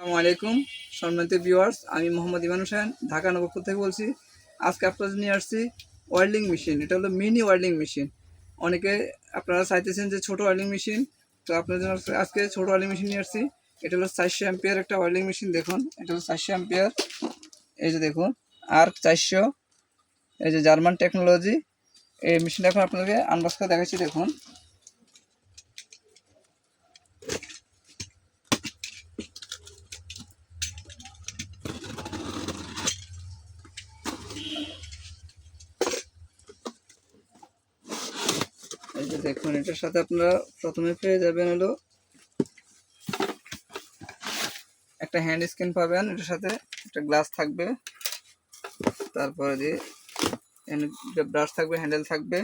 আসসালামু আলাইকুম, সম্মানিত ভিউয়ার্স আমি মোহাম্মদ ইমান হোসেন, ঢাকা নবপুর থেকে বলছি, আজকে আপনাদের নিয়ে আসছি ওয়েল্ডিং মেশিন, এটা হলো মিনি ওয়েল্ডিং মেশিন। অনেকে আপনারা চাইতেছেন যে ছোট ওয়েল্ডিং মেশিন, তো আপনাদের জন্য আজকে- ছোট ওয়েল্ডিং মেশিন নিয়ে আসছি, এটা হলো চারশো অ্যাম্পিয়ার একটা ওয়েল্ডিং মেশিন, দেখুন, এটা হলো চারশো অ্যাম্পিয়ার এই যে দেখুন আর্ক চারশো, এই যে জার্মান টেকনোলজি এই মেশিনটা এখন আপনাদেরকে আনবক্স করে দেখাচ্ছি, দেখুন। দেখুন, এটার সাথে আপনারা প্রথমে পেয়ে যাবেন হলো একটা হ্যান্ড স্ক্রিন পাবেন, এটার সাথে একটা গ্লাস থাকবে। তারপরে যে ব্রাশ থাকবে হ্যান্ডেল থাকবে।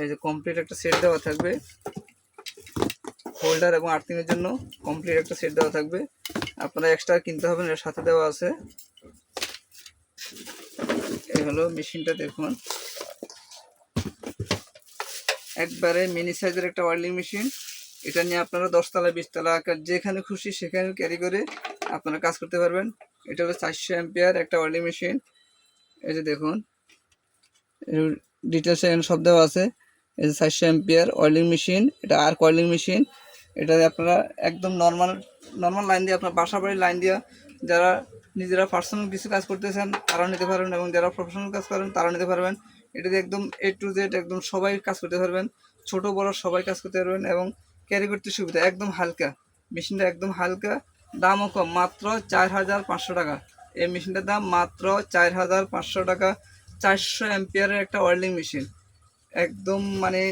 এই যে কমপ্লিট একটা সেট দেওয়া থাকবে। হোল্ডার এবং আর্থিংয়ের জন্য কমপ্লিট একটা সেট দেওয়া থাকবে। আপনারা এক্সট্রা কিনতে হবে, এর সাথে দেওয়া আছে। এই হলো মেশিনটা দেখুন। একবারে মিনি সাইজের একটা ওয়েল্ডিং মেশিন। এটা নিয়ে আপনারা দশতলা, বিশতলা আকার যেখানে খুশি সেখানে ক্যারি করে আপনারা কাজ করতে পারবেন। এটা হলো চারশো অ্যাম্পিয়ার একটা ওয়েল্ডিং মেশিন। এই যে দেখুন ডিটেলস এখানে সব দেওয়া আছে। এই যে চারশো অ্যাম্পিয়ার ওয়েল্ডিং মেশিন, এটা আর্ক ওয়েল্ডিং মেশিন। এটা আপনারা একদম নর্মাল নর্মাল লাইন দিয়ে আপনার বাসা বাড়ির লাইন দিয়ে যারা নিজেরা পার্সোনাল কিছু কাজ করতেছেন, তারাও নিতে পারবেন এবং যারা প্রফেশনাল কাজ করেন, তারাও নিতে পারবেন। এটাতে একদম এ টু জেড একদম সবাই কাজ করতে পারবেন, ছোট, বড় সবাই কাজ করতে পারবেন এবং ক্যারি করতে সুবিধা, একদম হালকা। মেশিনটা একদম হালকা, দামও কম, মাত্র চার হাজার পাঁচশো টাকা। এই মেশিনটার দাম মাত্র চার হাজার পাঁচশো টাকা, চারশো অ্যাম্পিয়ারের একটা ওয়েল্ডিং মেশিন একদম মানে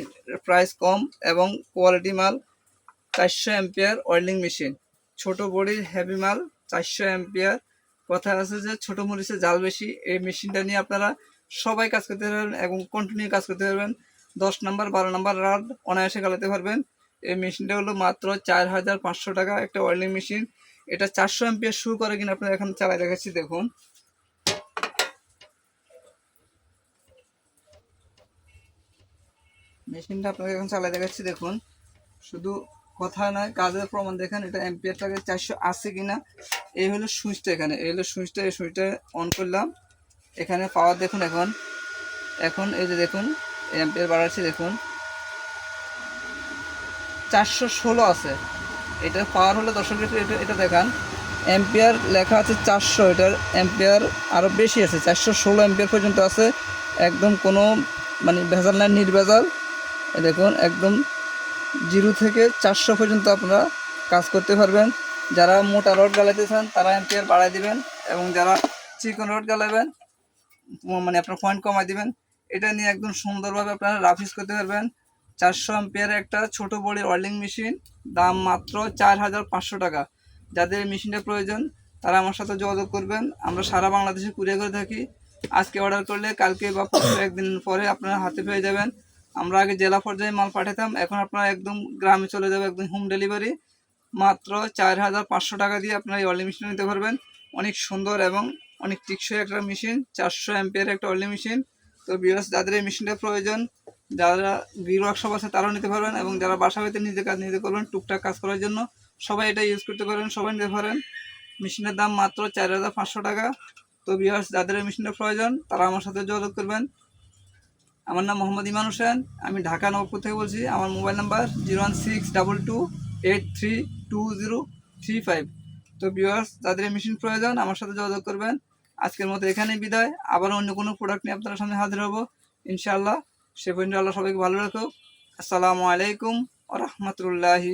প্রাইস কম এবং কোয়ালিটি মাল, চারশো অ্যাম্পিয়ার ওয়েল্ডিং মেশিন ছোট বডির হেভি মাল, চারশো অ্যাম্পিয়ার কথা আছে যে ছোট মরিচে জাল বেশি, এই মেশিনটা নিয়ে আপনারা সবাই কাজ করতে পারবেন এবং কন্টিনিউ কাজ করতে পারবেন। দশ নাম্বার, বারো নাম্বার রাড অনায়াসে গালাতে পারবেন। এই মেশিনটা হলো মাত্র চার হাজার পাঁচশো টাকা একটা ওয়েল্ডিং মেশিন এটা চারশো অ্যাম্পিয়ার শুরু করে কিনা আপনারা এখন চালাই দেখাচ্ছি, দেখুন। মেশিনটা আপনাকে এখন চালাই দেখাচ্ছি, দেখুন। শুধু কথা নয়, কাজের প্রমাণ দেখেন, এটা অ্যাম্পিয়ারটাকে চারশো আশি কিনা। এই হলো সুইচটা এখানে, এই হলো সুইচটা, এই সুইচটা অন করলাম। এখানে পাওয়ার দেখুন এখন এখন এই যে দেখুন অ্যাম্পিয়ার বাড়াচ্ছি, দেখুন। চারশো ষোলো আছে। এটার পাওয়ার হলো দর্শক এটা এটা দেখান। অ্যাম্পিয়ার লেখা আছে চারশো, এটার অ্যাম্পিয়ার আরও বেশি আছে, চারশো ষোলো অ্যাম্পিয়ার পর্যন্ত আছে। একদম কোনো মানে ভেজাল নাই নির্ভেজাল। দেখুন, একদম জিরো থেকে চারশো পর্যন্ত আপনারা কাজ করতে পারবেন। যারা মোটা রড জ্বালাতে চান, তারা অ্যাম্পিয়ার বাড়ায় দিবেন এবং যারা চিকন রড জ্বালাবেন ম- মানে আপনার পয়েন্ট কমায় দিবেন, এটা নিয়ে একদম সুন্দরভাবে আপনারা রাফিস করতে পারবেন। চারশো অ্যাম্পিয়ারের একটা ছোট বড়ি ওয়েল্ডিং মেশিন দাম মাত্র চার হাজার পাঁচশো টাকা। যাদের মেশিনটা প্রয়োজন, তারা আমার সাথে যোগাযোগ করবেন। আমরা সারা বাংলাদেশে কুরিয়ার করে থাকি। আজকে অর্ডার করলে, কালকে বা পরশু একদিন পরে আপনারা হাতে পেয়ে যাবেন। আমরা আগে জেলা পর্যায়ে মাল পাঠাতাম, এখন আপনারা একদম গ্রামে চলে যাবে, একদম হোম ডেলিভারি মাত্র চার হাজার পাঁচশো টাকা দিয়ে আপনারা এই ওয়েল্ডিং মেশিন নিতে পারবেন। অনেক সুন্দর এবং অনেক টিকসই একটা মেশিন চারশো অ্যাম্পিয়ার একটা ওয়েল্ডিং মেশিন তো বিয়ার্স যাদের এই মেশিনটা প্রয়োজন, যারা গৃহ ওয়ার্কশপ আছে, তারাও নিতে পারবেন এবং যারা বাসা বাড়িতে নিজে কাজ নিতে করবেন, টুকটাক কাজ করার জন্য সবাই এটা ইউজ করতে পারেন, সবাই নিতে পারেন। মেশিনের দাম মাত্র চার হাজার পাঁচশো টাকা। তো বিয়ার্স যাদের এই মেশিনটা প্রয়োজন, তারা আমার সাথে যোগাযোগ করবেন। আমার নাম মোহাম্মদ ইমান হোসেন, আমি ঢাকা নবপুর থেকে বলছি। আমার mobile number zero one six double two eight three two zero three five. তো ভিউয়ার্স যাদের মেশিন প্রয়োজন, আমার সাথে যোগাযোগ করবেন। আজকের মতো এখানেই বিদায়। আবার অন্য কোনো প্রোডাক্ট নিয়ে আপনার সামনে হাজির হব। ইনশাআল্লাহ, সে পর্যন্ত আল্লাহ সবাইকে ভালো রাখুক। আসসালামু আলাইকুম ও রহমতুল্লাহি